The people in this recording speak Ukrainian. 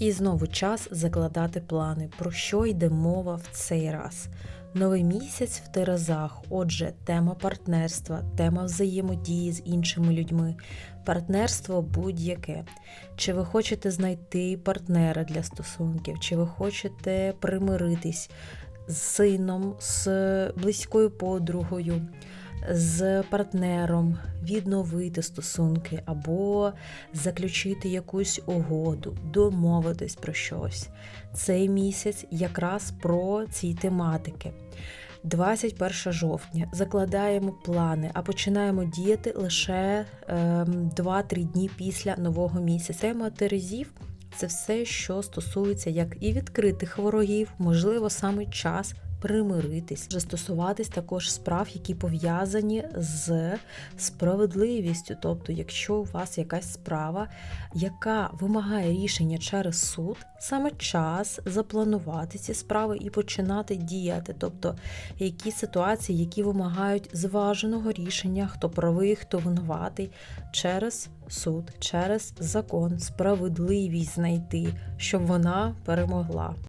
І знову час закладати плани. Про що йде мова в цей раз? Новий місяць в Терезах. Отже, тема партнерства, тема взаємодії з іншими людьми, партнерство будь-яке. Чи ви хочете знайти партнера для стосунків, чи ви хочете примиритись з сином, з близькою подругою, з партнером, відновити стосунки або заключити якусь угоду, домовитись про щось. Цей місяць якраз про ці тематики. 21 жовтня закладаємо плани, а починаємо діяти лише ем, 2-3 дні після нового місяця. Тема Терезів це все, що стосується як і відкритих ворогів, можливо, саме час примиритись, вже стосуватись також справ, які пов'язані з справедливістю. Тобто, якщо у вас якась справа, яка вимагає рішення через суд, саме час запланувати ці справи і починати діяти. Тобто, які ситуації, які вимагають зваженого рішення, хто правий, хто винуватий, через суд, через закон, справедливість знайти, щоб вона перемогла.